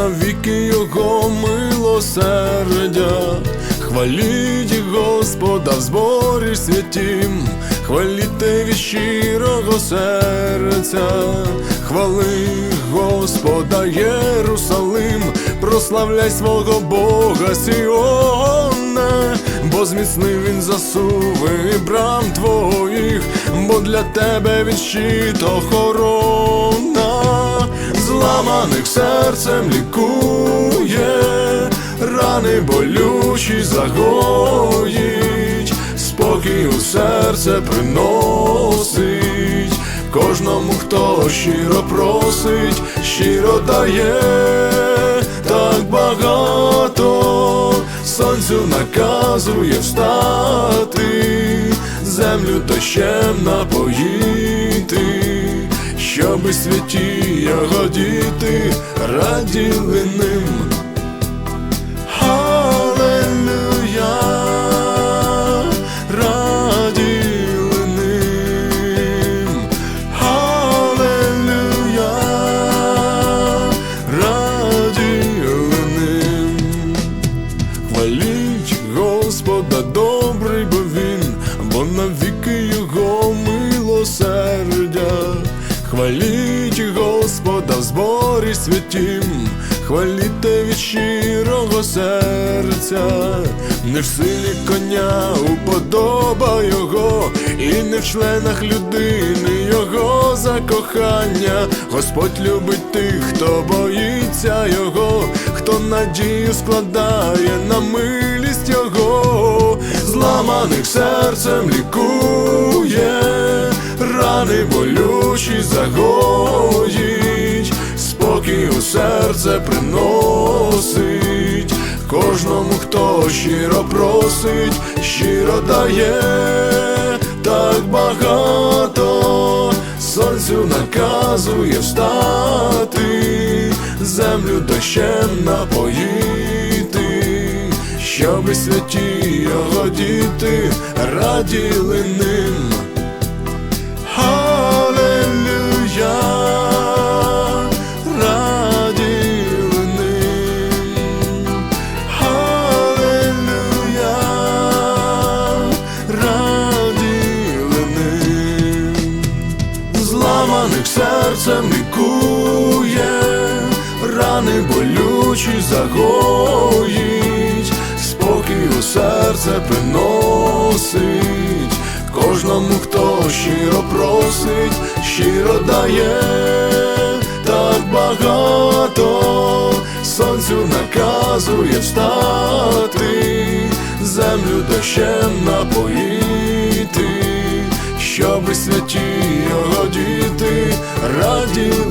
навіки його милосердя. Хваліть Господа в зборі святім, хваліте від щирого серця, хвали Господа Єрусалим, прославляй свого Бога Сіоне, бо зміцнив він засуви брам твоїх, бо для тебе він щит охорона, зламаних серцем лікує, рани болючі загоїть, спокій у серце приносить, кожному, хто щиро просить, щиро дає. Так багато, сонцю наказує встати, землю дощем напоїти, щоби святі його діти раділи ним. Господа в зборі святім, хваліте від щирого серця, не в силі коня уподоба його, і не в членах людини його закохання. Господь любить тих, хто боїться його, хто надію складає на милість його, зламаних серцем лікує, рани болючі загоїть, спокій у серце приносить, кожному, хто щиро просить, щиро дає так багато, сонцю наказує встати, землю дощем напоїти, щоби святі його діти раділи ним. Серцем лікує, рани болючі загоїть, спокій у серце приносить, кожному, хто щиро просить, щиро дає. Так багато, сонцю наказує встати, землю дощем напоїти, щоби святі його діти раділи.